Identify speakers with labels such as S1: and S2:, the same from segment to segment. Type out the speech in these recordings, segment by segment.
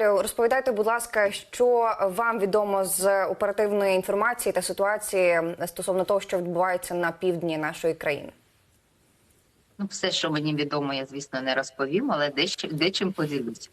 S1: Наталію, розповідайте, будь ласка, що вам відомо з оперативної інформації та ситуації стосовно того, що відбувається на півдні нашої країни.
S2: Ну, все, що мені відомо, я звісно не розповім, але дещо дечим поділюсь.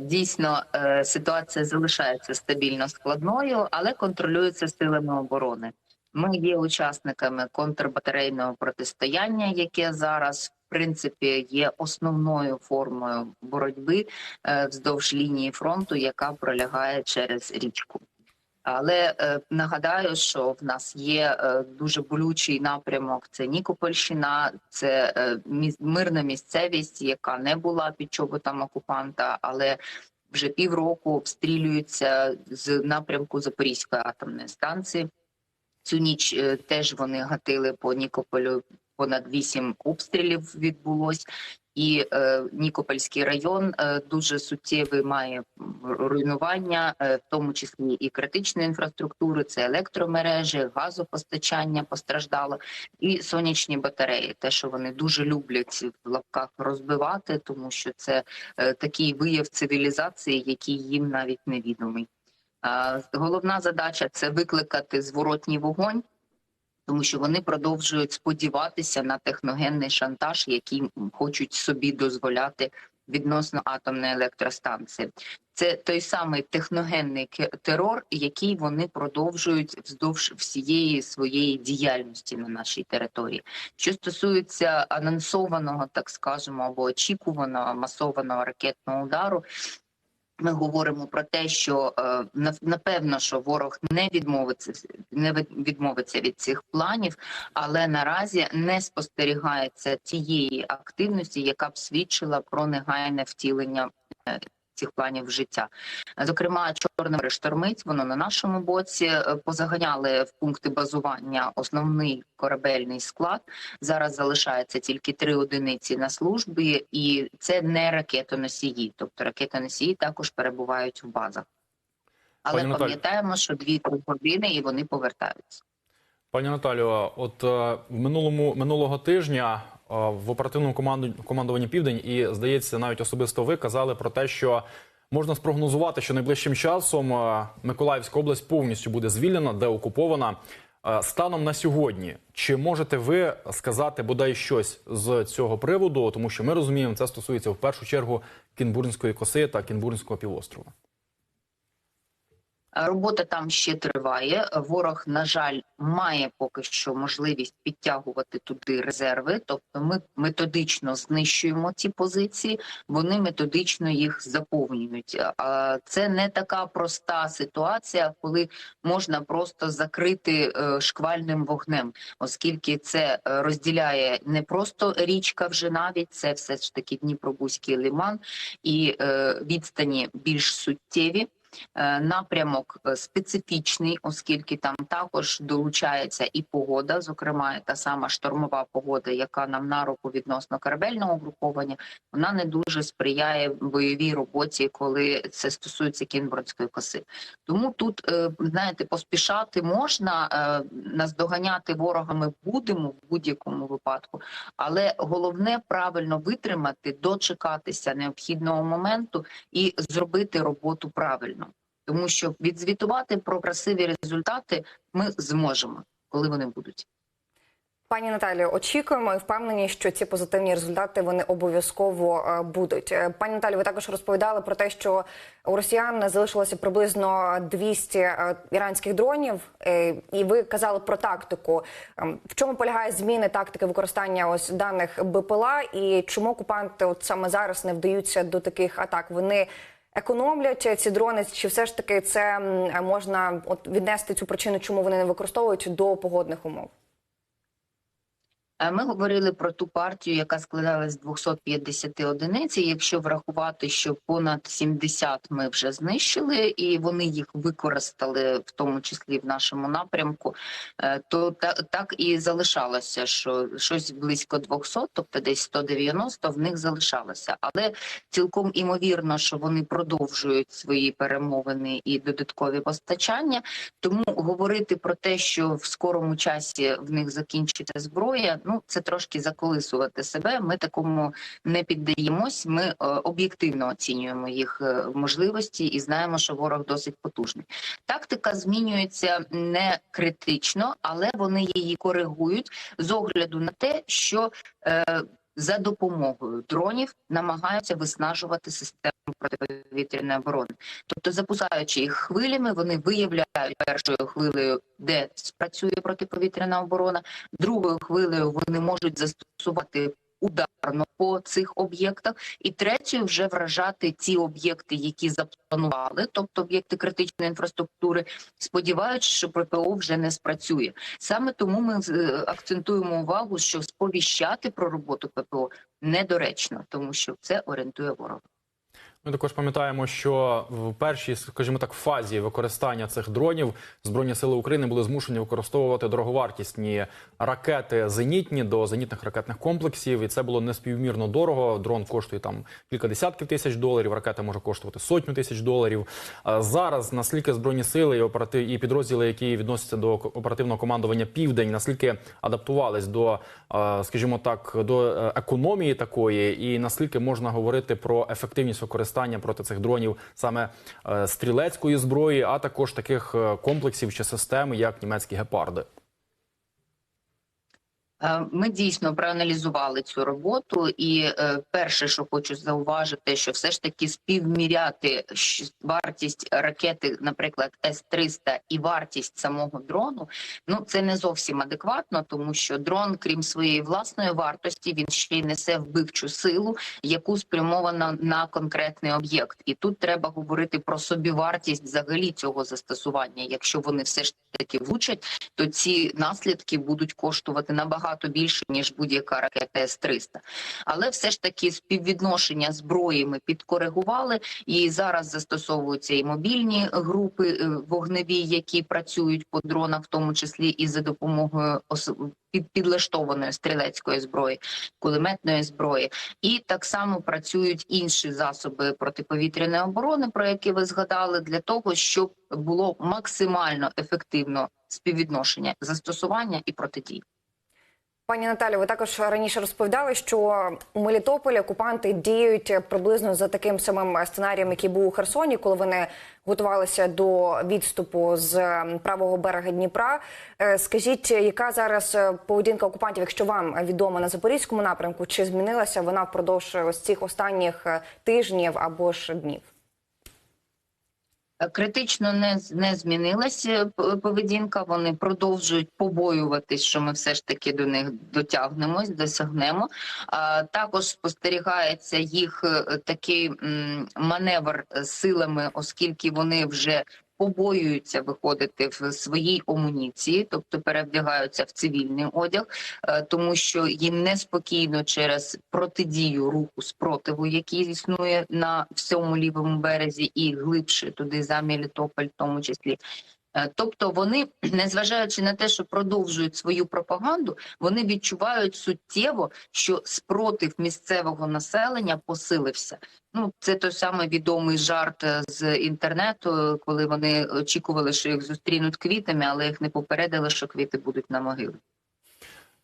S2: Дійсно, е, ситуація залишається стабільно складною, але контролюється силами оборони. Ми є учасниками контрбатарейного протистояння, яке зараз принципі є основною формою боротьби е, вздовж лінії фронту, яка пролягає через річку. Але е, нагадаю, що в нас є е, дуже болючий напрямок: це Нікопольщина, це е, міс- мирна місцевість, яка не була під чоботом окупанта, але вже півроку обстрілюються з напрямку Запорізької атомної станції. Цю ніч е, теж вони гатили по Нікополю. Понад вісім обстрілів відбулось, і е, Нікопольський район е, дуже суттєвий має руйнування, е, в тому числі і критичної інфраструктури, це електромережі, газопостачання постраждало, і сонячні батареї. Те, що вони дуже люблять в лапках розбивати, тому що це е, такий вияв цивілізації, який їм навіть невідомий. А, Головна задача це викликати зворотній вогонь, тому що вони продовжують сподіватися на техногенний шантаж, який хочуть собі дозволяти відносно атомної електростанції. Це той самий техногенний терор, який вони продовжують вздовж всієї своєї діяльності на нашій території. Що стосується анонсованого, так скажемо, або очікуваного масованого ракетного удару. Ми говоримо про те, що е, напевно, що ворог не відмовиться не від- відмовиться від цих планів, але наразі не спостерігається тієї активності, яка б свідчила про негайне втілення е, цих планів в життя. Зокрема, чорне море штормить, воно на нашому боці е, позаганяли в пункти базування основний корабельний склад. Зараз залишається тільки три одиниці на службі, і це не ракетоносії. Тобто ракетоносії також перебувають в базах. Але
S3: Пані
S2: пам'ятаємо, що дві-три години і вони повертаються.
S3: Пані Наталію, от е, минулому минулого тижня в оперативному команду командуванні Південь і здається, навіть особисто ви казали про те, що можна спрогнозувати, що найближчим часом е, Миколаївська область повністю буде звільнена, деокупована. Е, Станом на сьогодні, чи можете ви сказати бодай щось з цього приводу? Тому що ми розуміємо, це стосується в першу чергу Кінбурнської коси та Кінбурнського півострова.
S2: Робота там ще триває. Ворог, на жаль, має поки що можливість підтягувати туди резерви. Тобто, ми методично знищуємо ці позиції, вони методично їх заповнюють. А це не така проста ситуація, коли можна просто закрити е, шквальним вогнем, оскільки це е, розділяє не просто річка, вже навіть це все ж таки Дніпробузький лиман і е, відстані більш суттєві. Е, Напрямок е, специфічний, оскільки там також долучається і погода, зокрема та сама штормова погода, яка нам на руку відносно корабельного угруповання, вона не дуже сприяє бойовій роботі, коли це стосується Кінбурнської коси. Тому тут е, знаєте, поспішати можна, наздоганяти ворога ми будемо в будь-якому випадку, але головне правильно витримати, дочекатися необхідного моменту і зробити роботу правильно. Тому що відзвітувати про красиві результати ми зможемо, коли вони будуть.
S1: Пані Наталію, очікуємо і впевнені, що ці позитивні результати вони обов'язково е, будуть. Е, Пані Наталію, ви також розповідали про те, що у росіян залишилося приблизно 200 е, іранських дронів, і ви казали про тактику. Ем, В чому полягає зміни тактики використання ось даних БПЛА, і чому окупанти от саме зараз не вдаються до таких атак? Вони економлять ці дрони, чи все ж таки це можна от віднести цю причину, чому вони не використовують до погодних умов?
S2: Е, Ми говорили про ту партію, яка складалась з 250 одиниць. Якщо врахувати, що понад 70 ми вже знищили, і вони їх використали, в тому числі в нашому напрямку, е, то та- так і залишалося, що щось близько 200, тобто десь 190 в них залишалося. Але цілком імовірно, що вони продовжують свої перемовини і додаткові постачання. Тому говорити про те, що в скорому часі в них закінчиться зброя, Ну це трошки заколисувати себе. Ми такому не піддаємось. Ми е, об'єктивно оцінюємо їх е, можливості і знаємо, що ворог досить потужний. Тактика змінюється не критично, але вони її коригують з огляду на те, що е, за допомогою дронів намагаються виснажувати систему протиповітряної оборони. Тобто, запускаючи їх хвилями, вони виявляють першою хвилею, де спрацює протиповітряна оборона. Другою хвилею вони можуть застосувати ударно по цих об'єктах, і третє вже вражати ті об'єкти, які запланували, тобто об'єкти критичної інфраструктури, сподіваючись, що ППО вже не спрацює. Саме тому ми е, акцентуємо увагу, що сповіщати про роботу ППО недоречно, тому що це орієнтує ворога.
S3: Ми також пам'ятаємо, що в першій, скажімо так, фазі використання цих дронів збройні сили України були змушені використовувати дороговартісні ракети зенітні до зенітних ракетних комплексів, і це було неспівмірно дорого. Дрон коштує там кілька десятків тисяч доларів. Ракета може коштувати сотню тисяч доларів. Зараз наскільки збройні сили і оператив і підрозділи, які відносяться до оперативного командування Південь, наскільки адаптувались до, скажімо так, до е, економії такої, і наскільки можна говорити про ефективність використання проти цих дронів саме е, стрілецької зброї, а також таких е, комплексів чи систем, як німецькі гепарди.
S2: Е, Ми дійсно проаналізували цю роботу, і е, перше, що хочу зауважити, що все ж таки співміряти вартість ракети, наприклад, С-300 і вартість самого дрону, ну це не зовсім адекватно, тому що дрон, крім своєї власної вартості, він ще й несе вбивчу силу, яку спрямовано на конкретний об'єкт. І тут треба говорити про собівартість взагалі цього застосування. Якщо вони все ж таки влучать, то ці наслідки будуть коштувати набагато більше ніж будь-яка ракета С-300. Але все ж таки співвідношення зброї ми підкоригували, і зараз застосовуються і мобільні групи е, вогневі, які працюють по дронах, в тому числі і за допомогою підлаштованої стрілецької зброї, кулеметної зброї, і так само працюють інші засоби протиповітряної оборони, про які ви згадали, для того, щоб було максимально ефективно співвідношення застосування і протидії.
S1: Пані Наталі, ви також раніше розповідали, що у Мелітополі окупанти діють приблизно за таким самим сценарієм, який був у Херсоні, коли вони готувалися до відступу з правого берега Дніпра. Е, Скажіть, яка зараз е, поведінка окупантів, якщо вам відомо на запорізькому напрямку, чи змінилася вона впродовж ось цих останніх е, тижнів або ж днів?
S2: Критично не, не змінилася п- поведінка. Вони продовжують побоюватись, що ми все ж таки до них дотягнемось, досягнемо. А, також спостерігається їх е, такий маневр е, силами, оскільки вони вже побоюються виходити в своїй амуніції, тобто перевдягаються в цивільний одяг, е, тому що їм неспокійно через протидію руху спротиву, який існує на всьому лівому березі, і глибше туди за Мелітополь, в тому числі. Е, Тобто вони, незважаючи на те, що продовжують свою пропаганду, вони відчувають суттєво, що спротив місцевого населення посилився. Ну, це той самий відомий жарт е, з інтернету, коли вони очікували, що їх зустрінуть квітами, але їх не попередили, що квіти будуть на могилі.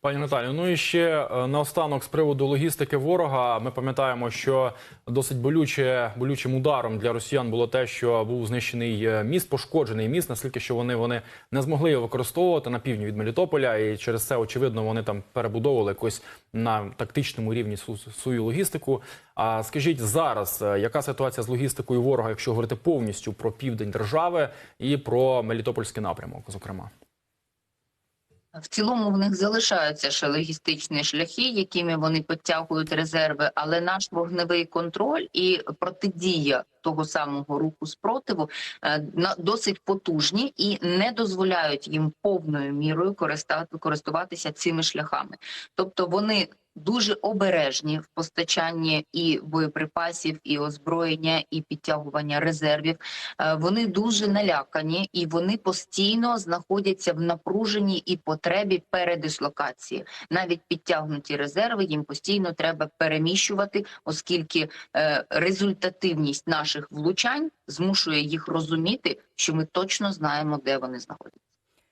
S3: Пані Наталію, ну і ще е, наостанок з приводу логістики ворога. Ми пам'ятаємо, що досить болюче, болючим ударом для росіян було те, що був знищений е, міст, пошкоджений міст, наскільки що вони, вони не змогли його використовувати на півдні від Мелітополя, і через це очевидно вони там перебудовували якось на тактичному рівні свою логістику. А скажіть зараз, е, яка ситуація з логістикою ворога, якщо говорити повністю про південь держави і про Мелітопольський напрямок, зокрема?
S2: В цілому в них залишаються ще логістичні шляхи, якими вони підтягують резерви, але наш вогневий контроль і протидія того самого руху спротиву е, досить потужні і не дозволяють їм повною мірою користуватися цими шляхами. Тобто вони дуже обережні в постачанні і боєприпасів, і озброєння, і підтягування резервів. Е, Вони дуже налякані і вони постійно знаходяться в напруженні і потребі передислокації. Навіть підтягнуті резерви їм постійно треба переміщувати, оскільки е, результативність наших влучань змушує їх розуміти, що ми точно знаємо, де вони знаходяться.